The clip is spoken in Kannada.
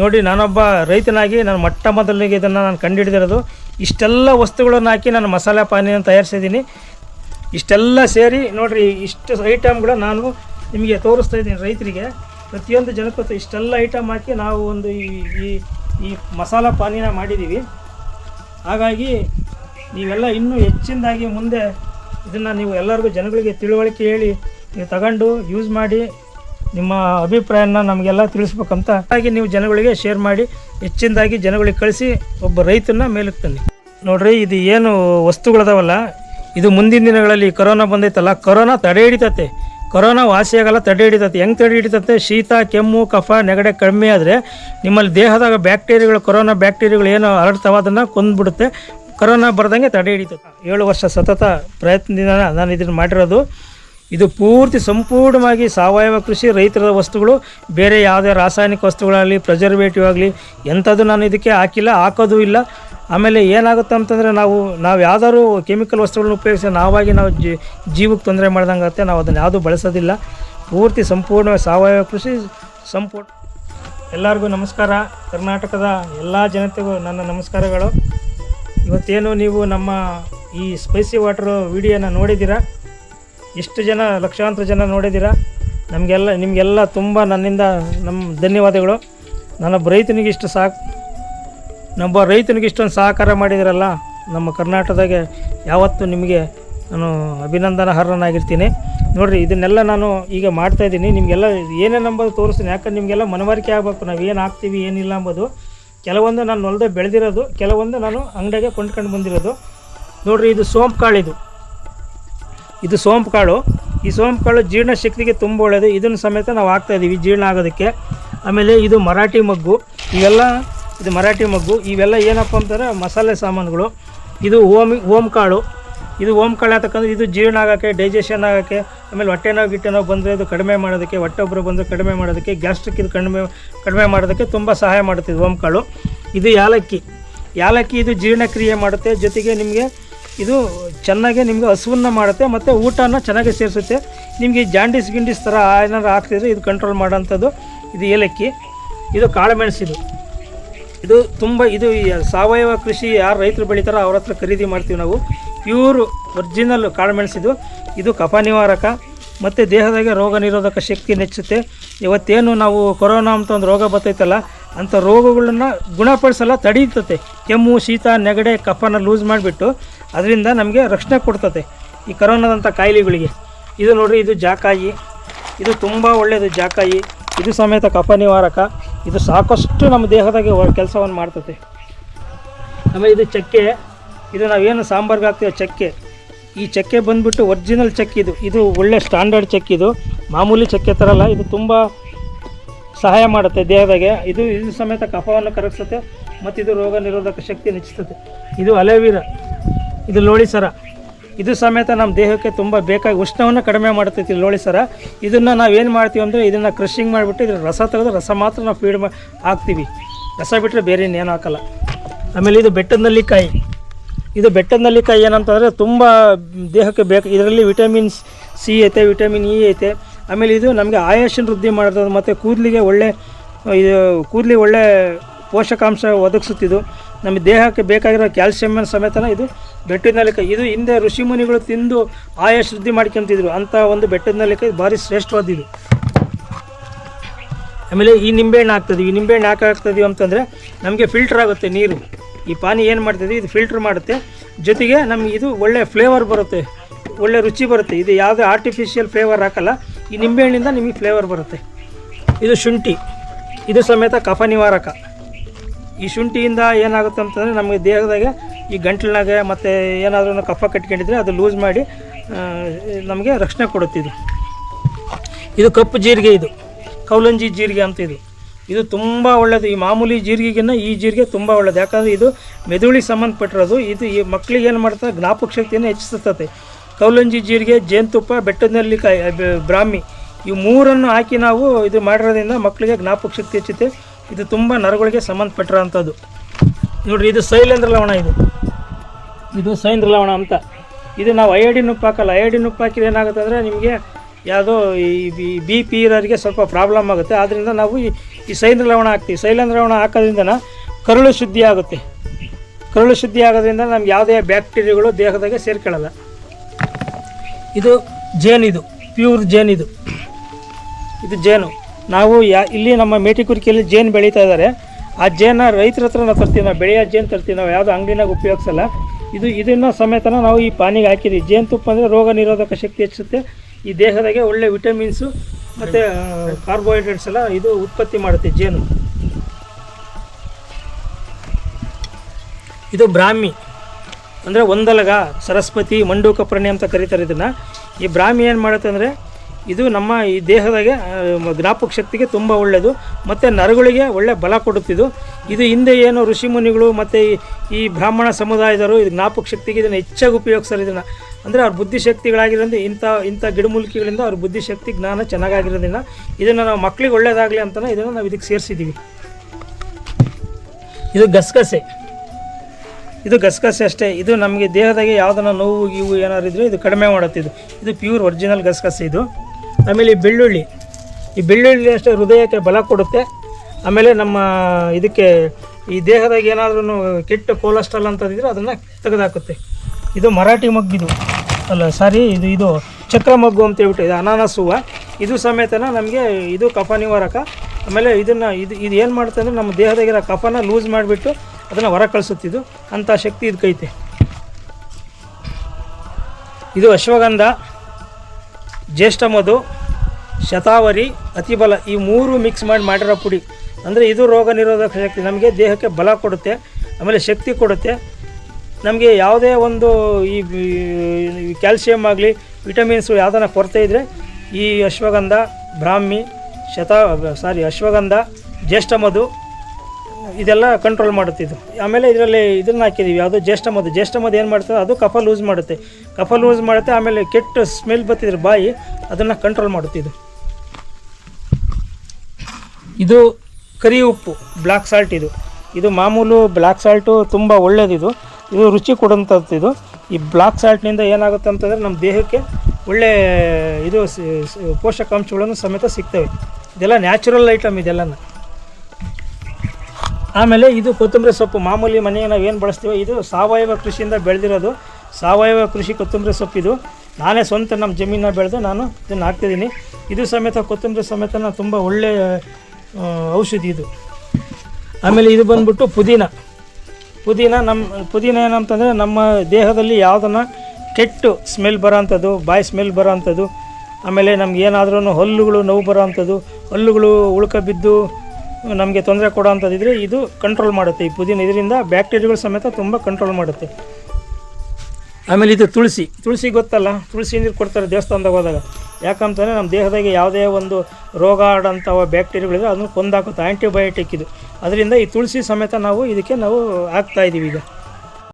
ನೋಡಿ, ನಾನೊಬ್ಬ ರೈತನಾಗಿ, ನಾನು ಮೊಟ್ಟ ಮೊದಲಿಗೆ ಇದನ್ನು ನಾನು ಕಂಡುಹಿಡಿದಿರೋದು ಇಷ್ಟೆಲ್ಲ ವಸ್ತುಗಳನ್ನು ಹಾಕಿ ನಾನು ಮಸಾಲೆ ಪಾನೀಯನ ತಯಾರಿಸಿದ್ದೀನಿ. ಇಷ್ಟೆಲ್ಲ ಸೇರಿ, ನೋಡಿರಿ, ಇಷ್ಟು ಐಟಮ್ಗಳು ನಾನು ನಿಮಗೆ ತೋರಿಸ್ತಾ ಇದ್ದೀನಿ ರೈತರಿಗೆ. ಪ್ರತಿಯೊಂದು ಜನಕ್ಕೂ ಇಷ್ಟೆಲ್ಲ ಐಟಮ್ ಹಾಕಿ ನಾವು ಒಂದು ಈ ಈ ಈ ಮಸಾಲ ಪಾನೀಯ ಮಾಡಿದ್ದೀವಿ. ಹಾಗಾಗಿ ನೀವೆಲ್ಲ ಇನ್ನೂ ಹೆಚ್ಚಿನದಾಗಿ ಮುಂದೆ ಇದನ್ನು ನೀವು ಎಲ್ಲರಿಗೂ ಜನಗಳಿಗೆ ತಿಳುವಳಿಕೆ ಹೇಳಿ, ನೀವು ತಗೊಂಡು ಯೂಸ್ ಮಾಡಿ ನಿಮ್ಮ ಅಭಿಪ್ರಾಯನ ನಮಗೆಲ್ಲ ತಿಳಿಸ್ಬೇಕಂತ. ಹಾಗೆ ನೀವು ಜನಗಳಿಗೆ ಶೇರ್ ಮಾಡಿ, ಹೆಚ್ಚಿನದಾಗಿ ಜನಗಳಿಗೆ ಕಳಿಸಿ, ಒಬ್ಬ ರೈತನ ಮೇಲಕ್ಕೆ ತನ್ನಿ. ನೋಡ್ರಿ, ಇದು ಏನು ವಸ್ತುಗಳದಾವಲ್ಲ ಇದು ಮುಂದಿನ ದಿನಗಳಲ್ಲಿ ಕೊರೋನಾ ಬಂದೈತಲ್ಲ, ಕೊರೋನಾ ತಡೆ ಹಿಡಿತತೆ. ಕೊರೋನಾ ವಾಸಿಯಾಗಲ್ಲ, ತಡೆ ಹಿಡಿತತೆ. ಹೆಂಗೆ ತಡೆ ಹಿಡಿತತೆ? ಶೀತ, ಕೆಮ್ಮು, ಕಫ, ನೆಗಡೆ ಕಡಿಮೆ ಆದರೆ ನಿಮ್ಮಲ್ಲಿ ದೇಹದಾಗ ಬ್ಯಾಕ್ಟೀರಿಯಾಗಳು, ಕೊರೋನಾ ಬ್ಯಾಕ್ಟೀರಿಯಾಗಳು ಏನು ಹರಡ್ತಾವ ಅದನ್ನು ಕೊಂದ್ಬಿಡುತ್ತೆ. ಕೊರೋನಾ ಬರ್ದಂಗೆ ತಡೆ ಹಿಡಿತದೆ ಏಳು ವರ್ಷ ಸತತ ಪ್ರಯತ್ನದಿಂದ ನಾನು ಇದನ್ನು ಮಾಡಿರೋದು. ಇದು ಪೂರ್ತಿ ಸಂಪೂರ್ಣವಾಗಿ ಸಾವಯವ ಕೃಷಿ ರೈತರ ವಸ್ತುಗಳು, ಬೇರೆ ಯಾವುದೇ ರಾಸಾಯನಿಕ ವಸ್ತುಗಳಾಗಲಿ ಪ್ರಿಸರ್ವೇಟಿವ್ ಆಗಲಿ, ಎಂಥದ್ದು ನಾನು ಇದಕ್ಕೆ ಹಾಕಿಲ್ಲ, ಹಾಕೋದು ಇಲ್ಲ. ಆಮೇಲೆ ಏನಾಗುತ್ತೆ ಅಂತಂದರೆ ನಾವು ನಾವು ಯಾವ್ದಾದ್ರು ಕೆಮಿಕಲ್ ವಸ್ತುಗಳನ್ನು ಉಪಯೋಗಿಸಿ ನಾವಾಗಿ ನಾವು ಜೀವಕ್ಕೆ ತೊಂದರೆ ಮಾಡ್ದಂಗೆ ನಾವು ಅದನ್ನು ಯಾವುದೂ ಬಳಸೋದಿಲ್ಲ. ಪೂರ್ತಿ ಸಂಪೂರ್ಣ ಸಾವಯವ ಕೃಷಿ ಸಂಪೂರ್ಣ. ಎಲ್ಲರಿಗೂ ನಮಸ್ಕಾರ. ಕರ್ನಾಟಕದ ಎಲ್ಲ ಜನತೆಗೂ ನನ್ನ ನಮಸ್ಕಾರಗಳು. ಇವತ್ತೇನು ನೀವು ನಮ್ಮ ಈ ಸ್ಪೈಸಿ ವಾಟರ್ ವಿಡಿಯೋನ ನೋಡಿದ್ದೀರಾ? ಎಷ್ಟು ಜನ, ಲಕ್ಷಾಂತರ ಜನ ನೋಡಿದ್ದೀರಾ? ನಮಗೆಲ್ಲ, ನಿಮಗೆಲ್ಲ ತುಂಬ ನನ್ನಿಂದ ನಮ್ಮ ಧನ್ಯವಾದಗಳು. ನನ್ನೊಬ್ಬ ರೈತನಿಗೆ ಇಷ್ಟು ಸಾಕು, ನಮ್ಮ ರೈತನಿಗೆ ಇಷ್ಟೊಂದು ಸಹಕಾರ ಮಾಡಿದಿರಲ್ಲ, ನಮ್ಮ ಕರ್ನಾಟಕದಾಗೆ ಯಾವತ್ತೂ ನಿಮಗೆ ನಾನು ಅಭಿನಂದನಾರ್ಹನಾಗಿರ್ತೀನಿ. ನೋಡಿರಿ, ಇದನ್ನೆಲ್ಲ ನಾನು ಈಗ ಮಾಡ್ತಾಯಿದ್ದೀನಿ ನಿಮಗೆಲ್ಲ ಏನೇನು ಅಂಬೋದು ತೋರಿಸ್ತೀನಿ. ಯಾಕಂದ್ರೆ ನಿಮಗೆಲ್ಲ ಮನವರಿಕೆ ಆಗಬೇಕು. ನಾವು ಏನು ಹಾಕ್ತೀವಿ, ಏನಿಲ್ಲ ಅಂಬೋದು. ಕೆಲವೊಂದು ನಾನು ಹೊಲದ ಬೆಳೆದಿರೋದು, ಕೆಲವೊಂದು ನಾನು ಅಂಗಡಿಗೆ ಕೊಂಡ್ಕೊಂಡು ಬಂದಿರೋದು. ನೋಡಿರಿ, ಇದು ಸೋಂಪು ಕಾಳಿದು. ಇದು ಸೋಂಪು ಕಾಳು. ಈ ಸೋಂಪು ಕಾಳು ಜೀರ್ಣ ಶಕ್ತಿಗೆ ತುಂಬ ಒಳ್ಳೆಯದು. ಇದನ್ನು ಸಮೇತ ನಾವು ಹಾಕ್ತಾ ಇದ್ದೀವಿ ಜೀರ್ಣ ಆಗೋದಕ್ಕೆ. ಆಮೇಲೆ ಇದು ಮರಾಠಿ ಮಗ್ಗು. ಇವೆಲ್ಲ, ಇದು ಮರಾಠಿ ಮಗ್ಗು. ಇವೆಲ್ಲ ಏನಪ್ಪ ಅಂತಾರೆ ಮಸಾಲೆ ಸಾಮಾನುಗಳು. ಇದು ಓಮ್ ಓಮ್ ಕಾಳು. ಇದು ಓಮ್ ಕಾಳು ಅಂತಕ್ಕಂದ್ರೆ ಇದು ಜೀರ್ಣ ಆಗೋಕ್ಕೆ ಡೈಜೆಷನ್ ಆಗೋಕ್ಕೆ, ಆಮೇಲೆ ಹೊಟ್ಟೆ ನೋವು, ಗಿಟ್ಟೆ ನೋವು ಬಂದರೆ ಇದು ಕಡಿಮೆ ಮಾಡೋದಕ್ಕೆ ಹೊಟ್ಟೆ ಒಬ್ಬರು ಬಂದರೆ ಕಡಿಮೆ ಮಾಡೋದಕ್ಕೆ ಗ್ಯಾಸ್ಟ್ರಿಕ್ ಇದು ಕಡಿಮೆ ಕಡಿಮೆ ಮಾಡೋದಕ್ಕೆ ತುಂಬ ಸಹಾಯ ಮಾಡುತ್ತೆ ಓಮ್ ಕಾಳು. ಇದು ಯಾಲಕ್ಕಿ. ಯಾಲಕ್ಕಿ ಇದು ಜೀರ್ಣಕ್ರಿಯೆ ಮಾಡುತ್ತೆ. ಜೊತೆಗೆ ನಿಮಗೆ ಇದು ಚೆನ್ನಾಗಿ ನಿಮಗೆ ಹಸುವನ್ನು ಮಾಡುತ್ತೆ, ಮತ್ತು ಊಟನ ಚೆನ್ನಾಗಿ ಸೇರಿಸುತ್ತೆ. ನಿಮಗೆ ಜಾಂಡೀಸ್ ಗಿಂಡೀಸ್ ಥರ ಏನಾದ್ರು ಆಗ್ತಿದ್ರೆ ಇದು ಕಂಟ್ರೋಲ್ ಮಾಡೋಂಥದ್ದು. ಇದು ಏಲಕ್ಕಿ, ಇದು ಕಾಳುಮೆಣಸಿದು. ಇದು ತುಂಬ, ಇದು ಸಾವಯವ ಕೃಷಿ ಯಾರು ರೈತರು ಬೆಳೀತಾರೋ ಅವ್ರ ಹತ್ರ ಖರೀದಿ ಮಾಡ್ತೀವಿ ನಾವು. ಪ್ಯೂರ್ ಒರಿಜಿನಲ್ ಕಾಳುಮೆಣಸಿದು. ಇದು ಕಫ ನಿವಾರಕ, ಮತ್ತು ದೇಹದಾಗೆ ರೋಗ ನಿರೋಧಕ ಶಕ್ತಿ ನೆಚ್ಚುತ್ತೆ. ಇವತ್ತೇನು ನಾವು ಕೊರೋನಾ ಅಂತ ಒಂದು ರೋಗ ಬರ್ತೈತಲ್ಲ ಅಂಥ ರೋಗಗಳನ್ನ ಗುಣಪಡಿಸಲ್ಲ, ತಡೀತತೆ. ಕೆಮ್ಮು, ಶೀತ, ನೆಗಡೆ, ಕಫನ ಲೂಸ್ ಮಾಡಿಬಿಟ್ಟು ಅದರಿಂದ ನಮಗೆ ರಕ್ಷಣೆ ಕೊಡ್ತದೆ ಈ ಕರೋನಾದಂಥ ಕಾಯಿಲೆಗಳಿಗೆ. ಇದು ನೋಡಿರಿ, ಇದು ಜಾಕಾಯಿ. ಇದು ತುಂಬ ಒಳ್ಳೆಯದು ಜಾಕಾಯಿ. ಇದು ಸಮೇತ ಕಫ ನಿವಾರಕ. ಇದು ಸಾಕಷ್ಟು ನಮ್ಮ ದೇಹದಾಗೆ ಕೆಲಸವನ್ನು ಮಾಡ್ತದೆ. ಆಮೇಲೆ ಇದು ಚಕ್ಕೆ. ಇದು ನಾವೇನು ಸಾಂಬಾರ್ಗೆ ಹಾಕ್ತೀವಿ ಚಕ್ಕೆ. ಈ ಚಕ್ಕೆ ಬಂದುಬಿಟ್ಟು ಒರಿಜಿನಲ್ ಚಕ್ಕೆ ಇದು. ಇದು ಒಳ್ಳೆ ಸ್ಟ್ಯಾಂಡರ್ಡ್ ಚಕ್ಕೆ ಇದು. ಮಾಮೂಲಿ ಚಕ್ಕೆ ಥರ ಅಲ್ಲ, ಇದು ತುಂಬ ಸಹಾಯ ಮಾಡುತ್ತೆ ದೇಹದಾಗೆ. ಇದು ಇದು ಸಮೇತ ಕಫವನ್ನು ಕರಗಿಸುತ್ತೆ ಮತ್ತು ಇದು ರೋಗ ನಿರೋಧಕ ಶಕ್ತಿ ಹೆಚ್ಚಿಸುತ್ತೆ ಇದು ಅಲೆವೀರ. ಇದು ಲೋಳಿ ಸರ. ಇದು ಸಮೇತ ನಮ್ಮ ದೇಹಕ್ಕೆ ತುಂಬ ಬೇಕಾಗಿ ಉಷ್ಣವನ್ನು ಕಡಿಮೆ ಮಾಡ್ತೈತಿ ಲೋಳಿ ಸರ. ಇದನ್ನು ನಾವು ಏನು ಮಾಡ್ತೀವಿ ಅಂದರೆ ಇದನ್ನು ಕ್ರಷಿಂಗ್ ಮಾಡಿಬಿಟ್ಟು ಇದ್ರ ರಸ ತೆಗೆದು ರಸ ಮಾತ್ರ ನಾವು ಫೀಡ್ ಮಾ ಹಾಕ್ತೀವಿ. ರಸ ಬಿಟ್ಟರೆ ಬೇರೆ ಇನ್ನೇನು ಹಾಕಲ್ಲ. ಆಮೇಲೆ ಇದು ಬೆಟ್ಟದ ನಲ್ಲಿಕಾಯಿ. ಇದು ಬೆಟ್ಟದ ನಲ್ಲಿಕಾಯಿ ಏನಂತಂದರೆ ತುಂಬ ದೇಹಕ್ಕೆ ಬೇಕು ಇದರಲ್ಲಿ ವಿಟಮಿನ್ ಸಿ ಐತೆ ವಿಟಮಿನ್ ಇ ಐತೆ. ಆಮೇಲೆ ಇದು ನಮಗೆ ಆಯಾಸನ ವೃದ್ಧಿ ಮಾಡೋದು ಮತ್ತು ಕೂದಲಿಗೆ ಒಳ್ಳೆ ಇದು ಕೂದಲಿಗೆ ಒಳ್ಳೆ ಪೋಷಕಾಂಶ ಒದಗಿಸುತ್ತಿದ್ದು ನಮ್ಮ ದೇಹಕ್ಕೆ ಬೇಕಾಗಿರೋ ಕ್ಯಾಲ್ಸಿಯಮ್ ಸಮೇತನ ಇದು ಬೆಟ್ಟದ ನಲಿಕೆ ಇದು ಹಿಂದೆ ಋಷಿ ಮುನಿಗಳು ತಿಂದು ಆಯ ಶುದ್ಧಿ ಮಾಡ್ಕೊಂತಿದ್ರು. ಅಂಥ ಒಂದು ಬೆಟ್ಟದ ನಲ್ಲಿಕಾಯಿ ಭಾರಿ ಶ್ರೇಷ್ಠವಾದಿದ್ದು ಆಮೇಲೆ ಈ ನಿಂಬೆಹಣ್ಣು ಹಾಕ್ತಿದ್ವಿ. ಈ ನಿಂಬೆಹಣ್ಣು ಯಾಕೆ ಅಂತಂದರೆ ನಮಗೆ ಫಿಲ್ಟರ್ ಆಗುತ್ತೆ ನೀರು. ಈ ಪಾನಿ ಏನು ಮಾಡ್ತಿದ್ವಿ? ಇದು ಫಿಲ್ಟರ್ ಮಾಡುತ್ತೆ. ಜೊತೆಗೆ ನಮಗೆ ಇದು ಒಳ್ಳೆ ಫ್ಲೇವರ್ ಬರುತ್ತೆ. ಒಳ್ಳೆ ರುಚಿ ಬರುತ್ತೆ. ಇದು ಯಾವುದೇ ಆರ್ಟಿಫಿಷಿಯಲ್ ಫ್ಲೇವರ್ ಹಾಕಲ್ಲ, ಈ ನಿಂಬೆಹಣ್ಣಿಂದ ನಿಮಗೆ ಫ್ಲೇವರ್ ಬರುತ್ತೆ. ಇದು ಶುಂಠಿ. ಇದು ಸಮೇತ ಕಫ ನಿವಾರಕ. ಈ ಶುಂಠಿಯಿಂದ ಏನಾಗುತ್ತೆ ಅಂತಂದರೆ ನಮಗೆ ದೇಹದಾಗೆ ಈ ಗಂಟ್ಲಿನಾಗೆ ಮತ್ತು ಏನಾದರೂ ಕಫ ಕಟ್ಕೊಂಡಿದ್ರೆ ಅದು ಲೂಸ್ ಮಾಡಿ ನಮಗೆ ರಕ್ಷಣೆ ಕೊಡುತ್ತೆ ಇದು. ಕಪ್ಪು ಜೀರಿಗೆ ಇದು. ಕೌಲಂಜಿ ಜೀರಿಗೆ ಅಂತ ಇದು. ಇದು ತುಂಬ ಒಳ್ಳೆಯದು ಈ ಮಾಮೂಲಿ ಜೀರಿಗೆಗಿನ್ನ ಈ ಜೀರಿಗೆ ತುಂಬ ಒಳ್ಳೆಯದು ಯಾಕಂದರೆ ಇದು ಮೆದುಳಿಗೆ ಸಂಬಂಧಪಟ್ಟಿರೋದು. ಇದು ಈ ಮಕ್ಕಳಿಗೆ ಏನು ಮಾಡ್ತದೆ? ಜ್ಞಾಪಕ ಶಕ್ತಿಯನ್ನು ಹೆಚ್ಚಿಸುತ್ತದೆ ಕೌಲಂಜಿ ಜೀರಿಗೆ, ಜೇನುತುಪ್ಪ ಬೆಟ್ಟದ ನೆಲ್ಲಿಕಾಯಿ ಬ್ರಾಹ್ಮಿ ಇವು ಮೂರನ್ನು ಹಾಕಿ ನಾವು ಇದು ಮಾಡಿರೋದ್ರಿಂದ ಮಕ್ಕಳಿಗೆ ಜ್ಞಾಪಕ ಶಕ್ತಿ ಹೆಚ್ಚುತ್ತೆ. ಇದು ತುಂಬ ನರಗಳಿಗೆ ಸಂಬಂಧಪಟ್ಟಿರೋಂಥದ್ದು ನೋಡಿರಿ, ಇದು ಶೈಲೇಂದ್ರ ಲವಣ ಇದು. ಇದು ಸೈಂದ್ರ ಲವಣ ಅಂತ. ಇದು ನಾವು ಐಯೋಡಿನ್ ಉಪ್ಪು ಹಾಕಲ್ಲ ಐಯೋಡಿನ್ ಉಪ್ಪು ಹಾಕಿದ್ರೆ ಏನಾಗುತ್ತೆ ಅಂದರೆ ನಿಮಗೆ ಯಾವುದೋ ಈ ಬಿ ಪಿ ಇರೋರಿಗೆ ಸ್ವಲ್ಪ ಪ್ರಾಬ್ಲಮ್ ಆಗುತ್ತೆ. ಆದ್ದರಿಂದ ನಾವು ಈ ಈ ಲವಣ ಹಾಕ್ತೀವಿ. ಸೈಲೇಂದ್ರ ಲವಣ ಹಾಕೋದ್ರಿಂದ ಕರುಳು ಶುದ್ಧಿ ಆಗುತ್ತೆ. ಕರುಳು ಶುದ್ಧಿ ಆಗೋದ್ರಿಂದ ನಮ್ಗೆ ಯಾವುದೇ ಬ್ಯಾಕ್ಟೀರಿಯಾಗಳು ದೇಹದಾಗೆ ಸೇರ್ಕೊಳ್ಳಲ್ಲ. ಇದು ಜೇನಿದು ಪ್ಯೂರ್ ಜೇನಿದು ಇದು ಜೇನು. ನಾವು ಯಾ ಇಲ್ಲಿ ನಮ್ಮ ಮೇಟಿಕುರಿಕೆಯಲ್ಲಿ ಜೇನು ಬೆಳೀತಾ ಇದ್ದಾರೆ. ಆ ಜೇನ ರೈತರ ಹತ್ರ ನಾವು ತರ್ತೀವಿ, ನಾವು ಬೆಳೆಯೋ ಜೇನು ತರ್ತೀವಿ, ನಾವು ಯಾವುದು ಅಂಗಡಿನಾಗ ಉಪಯೋಗಿಸಲ್ಲ. ಇದು ಇದನ್ನು ಸಮೇತನ ನಾವು ಈ ಪಾನಿಗೆ ಹಾಕಿದ್ದೀವಿ. ಜೇನುತುಪ್ಪ ಅಂದರೆ ರೋಗ ನಿರೋಧಕ ಶಕ್ತಿ ಹೆಚ್ಚುತ್ತೆ ಈ ದೇಹದಾಗೆ ಒಳ್ಳೆ ವಿಟಮಿನ್ಸು ಮತ್ತು ಕಾರ್ಬೋಹೈಡ್ರೇಟ್ಸ್ ಎಲ್ಲ ಇದು ಉತ್ಪತ್ತಿ ಮಾಡುತ್ತೆ ಜೇನು. ಇದು ಬ್ರಾಹ್ಮಿ ಅಂದರೆ ಒಂದಲಗ, ಸರಸ್ವತಿ, ಮಂಡೂಕ ಪ್ರಾಣಿ ಅಂತ ಕರೀತಾರೆ ಇದನ್ನು. ಈ ಬ್ರಾಹ್ಮಿ ಏನು ಮಾಡುತ್ತೆ ಅಂದರೆ ಇದು ನಮ್ಮ ಈ ದೇಹದಾಗೆ ಜ್ಞಾಪಕ ಶಕ್ತಿಗೆ ತುಂಬ ಒಳ್ಳೆಯದು ಮತ್ತು ನರಗಳಿಗೆ ಒಳ್ಳೆ ಬಲ ಕೊಡುತ್ತಿದ್ದು. ಇದು ಹಿಂದೆ ಏನು ಋಷಿ ಮುನಿಗಳು ಮತ್ತು ಈ- ಬ್ರಾಹ್ಮಣ ಸಮುದಾಯದವರು ಇದು ಜ್ಞಾಪಕ ಶಕ್ತಿಗೆ ಇದನ್ನು ಹೆಚ್ಚಾಗಿ ಉಪಯೋಗಿಸ್ತಾರೆ ಇದನ್ನು ಅಂದರೆ ಅವ್ರ ಬುದ್ಧಿಶಕ್ತಿಗಳಾಗಿರೋದ್ರಿಂದ ಇಂಥ ಇಂಥ ಗಿಡಮೂಲಿಕೆಗಳಿಂದ ಅವ್ರ ಬುದ್ಧಿಶಕ್ತಿ ಜ್ಞಾನ ಚೆನ್ನಾಗಾಗಿರೋದ್ರಿಂದ ಇದನ್ನು ನಾವು ಮಕ್ಕಳಿಗೆ ಒಳ್ಳೆಯದಾಗಲಿ ಅಂತಲೇ ಇದನ್ನು ನಾವು ಇದಕ್ಕೆ ಸೇರಿಸಿದ್ದೀವಿ ಇದು ಗಸಗಸೆ. ಇದು ಗಸಗಸೆ ಅಷ್ಟೇ. ಇದು ನಮಗೆ ದೇಹದಾಗೆ ಯಾವುದನ್ನ ನೋವು, ಗೀವು ಏನಾದ್ರು ಇದ್ದರೆ ಇದು ಕಡಿಮೆ ಮಾಡುತ್ತೆ ಇದು ಇದು ಪ್ಯೂರ್ ಒರಿಜಿನಲ್ ಗಸಗಸೆ ಇದು. ಆಮೇಲೆ ಈ ಬೆಳ್ಳುಳ್ಳಿ. ಈ ಬೆಳ್ಳುಳ್ಳಿ ಅಷ್ಟೇ ಹೃದಯಕ್ಕೆ ಬಲ ಕೊಡುತ್ತೆ. ಆಮೇಲೆ ನಮ್ಮ ಇದಕ್ಕೆ ಈ ದೇಹದಾಗ ಏನಾದ್ರೂ ಕೆಟ್ಟ ಕೊಲೆಸ್ಟ್ರಾಲ್ ಅಂತದಿದ್ರೆ ಅದನ್ನು ತೆಗೆದಾಕುತ್ತೆ. ಇದು ಮರಾಠಿ ಮಗ್ಗಿದು ಅಲ್ಲ ಸಾರಿ ಇದು ಇದು ಚಕ್ರ ಮಗ್ಗು ಅಂತ ಹೇಳ್ಬಿಟ್ಟು ಇದು ಅನಾನಸ್ ಹೂವು. ಇದು ಸಮೇತನ ನಮಗೆ ಇದು ಕಫ ನಿವಾರಕ. ಆಮೇಲೆ ಇದನ್ನು ಇದು ಇದು ಏನು ಮಾಡುತ್ತೆ ಅಂದರೆ ನಮ್ಮ ದೇಹದಾಗಿರೋ ಕಫನ ಲೂಸ್ ಮಾಡಿಬಿಟ್ಟು ಅದನ್ನು ಹೊರ ಕಳಿಸುತ್ತಿದ್ದು ಅಂಥ ಶಕ್ತಿ ಇದಕ್ಕೈತೆ ಇದು ಅಶ್ವಗಂಧ. ಜ್ಯೇಷ್ಠ ಮಧು, ಶತಾವರಿ, ಅತಿಬಲ ಈ ಮೂರು ಮಿಕ್ಸ್ ಮಾಡಿ ಮಾಡಿರೋ ಪುಡಿ. ಅಂದರೆ ಇದು ರೋಗ ನಿರೋಧಕ ಶಕ್ತಿ. ನಮಗೆ ದೇಹಕ್ಕೆ ಬಲ ಕೊಡುತ್ತೆ, ಆಮೇಲೆ ಶಕ್ತಿ ಕೊಡುತ್ತೆ. ನಮಗೆ ಯಾವುದೇ ಒಂದು ಈ ಕ್ಯಾಲ್ಸಿಯಂ ಆಗಲಿ ವಿಟಮಿನ್ಸು ಯಾವ್ದನ್ನ ಕೊರತೆ ಇದ್ದರೆ ಈ ಅಶ್ವಗಂಧ, ಬ್ರಾಹ್ಮಿ, ಶತ ಸಾರಿ ಅಶ್ವಗಂಧ, ಜ್ಯೇಷ್ಠ ಮಧು ಇದೆಲ್ಲ ಕಂಟ್ರೋಲ್ ಮಾಡುತ್ತೆ ಇದು. ಆಮೇಲೆ ಇದರಲ್ಲಿ ಇದನ್ನ ಹಾಕಿದ್ದೀವಿ ಅದು ಜ್ಯೇಷ್ಠ ಮದ್ದು. ಜ್ಯೇಷ್ಠ ಮದ್ದು ಏನು ಮಾಡ್ತದೆ? ಅದು ಕಫ ಲೂಸ್ ಮಾಡುತ್ತೆ. ಕಫ ಲೂಸ್ ಮಾಡುತ್ತೆ, ಆಮೇಲೆ ಕೆಟ್ಟ ಸ್ಮೆಲ್ ಬರ್ತಿದ್ರೆ ಬಾಯಿ, ಅದನ್ನು ಕಂಟ್ರೋಲ್ ಮಾಡುತ್ತೆ ಇದು. ಇದು ಕರಿ ಉಪ್ಪು ಬ್ಲ್ಯಾಕ್ ಸಾಲ್ಟ್ ಇದು. ಇದು ಮಾಮೂಲು ಬ್ಲ್ಯಾಕ್ ಸಾಲ್ಟು ತುಂಬ ಒಳ್ಳೆಯದಿದು ಇದು. ರುಚಿ ಕೊಡುವಂಥದ್ದು ಇದು. ಈ ಬ್ಲ್ಯಾಕ್ ಸಾಲ್ಟ್ನಿಂದ ಏನಾಗುತ್ತೆ ಅಂತಂದರೆ ನಮ್ಮ ದೇಹಕ್ಕೆ ಒಳ್ಳೆ ಇದು ಪೋಷಕಾಂಶಗಳನ್ನು ಸಮೇತ ಸಿಗ್ತವೆ. ಇದೆಲ್ಲ ನ್ಯಾಚುರಲ್ ಐಟಮ್ ಇದೆಲ್ಲನ. ಆಮೇಲೆ ಇದು ಕೊತ್ತಂಬರಿ ಸೊಪ್ಪು. ಮಾಮೂಲಿ ಮನೆಗೆ ನಾವು ಏನು ಬಳಸ್ತೀವೋ, ಇದು ಸಾವಯವ ಕೃಷಿಯಿಂದ ಬೆಳೆದಿರೋದು. ಸಾವಯವ ಕೃಷಿ ಕೊತ್ತಂಬರಿ ಸೊಪ್ಪು ಇದು. ನಾನೇ ಸ್ವಂತ ನಮ್ಮ ಜಮೀನನ್ನ ಬೆಳೆದು ನಾನು ಇದನ್ನು ಹಾಕ್ತಿದ್ದೀನಿ. ಇದು ಸಮೇತ ಕೊತ್ತಂಬರಿ ಸಮೇತ ನಾನು ತುಂಬ ಒಳ್ಳೆಯ ಔಷಧಿ ಇದು. ಆಮೇಲೆ ಇದು ಬಂದ್ಬಿಟ್ಟು ಪುದೀನ. ಪುದೀನ ನಮ್ಮ ಪುದೀನ ಏನಂತಂದರೆ ನಮ್ಮ ದೇಹದಲ್ಲಿ ಯಾವುದನ್ನು ಕೆಟ್ಟು ಸ್ಮೆಲ್ ಬರೋವಂಥದ್ದು ಬಾಯಿ ಸ್ಮೆಲ್ ಬರೋವಂಥದ್ದು ಆಮೇಲೆ ನಮ್ಗೆ ಏನಾದ್ರೂ ಹಲ್ಲುಗಳು ನೋವು ಬರೋವಂಥದ್ದು ಹಲ್ಲುಗಳು ಉಳ್ಕ ಬಿದ್ದು ನಮಗೆ ತೊಂದರೆ ಕೊಡೋವಂಥದ್ದಿದ್ರೆ ಇದು ಕಂಟ್ರೋಲ್ ಮಾಡುತ್ತೆ. ಈ ಪುದೀನ ಇದರಿಂದ ಬ್ಯಾಕ್ಟೀರಿಯಾಗಳು ಸಮೇತ ತುಂಬ ಕಂಟ್ರೋಲ್ ಮಾಡುತ್ತೆ. ಆಮೇಲೆ ಇದು ತುಳಸಿ. ತುಳಸಿ ಗೊತ್ತಲ್ಲ? ತುಳಸಿ ನೀರು ಕೊಡ್ತಾರೆ ದೇವಸ್ಥಾನದಾಗ ಹೋದಾಗ. ಯಾಕಂತಂದರೆ ನಮ್ಮ ದೇಹದಾಗೆ ಯಾವುದೇ ಒಂದು ರೋಗ ಆಡೋಂಥ ಬ್ಯಾಕ್ಟೀರಿಯಾಗಳಿದ್ರೆ ಅದನ್ನು ಕೊಂದಾಕುತ್ತೆ ಆ್ಯಂಟಿಬಯೋಟಿಕ್ ಇದು. ಅದರಿಂದ ಈ ತುಳಸಿ ಸಮೇತ ನಾವು ಇದಕ್ಕೆ ನಾವು ಹಾಕ್ತಾ ಇದ್ದೀವಿ ಈಗ.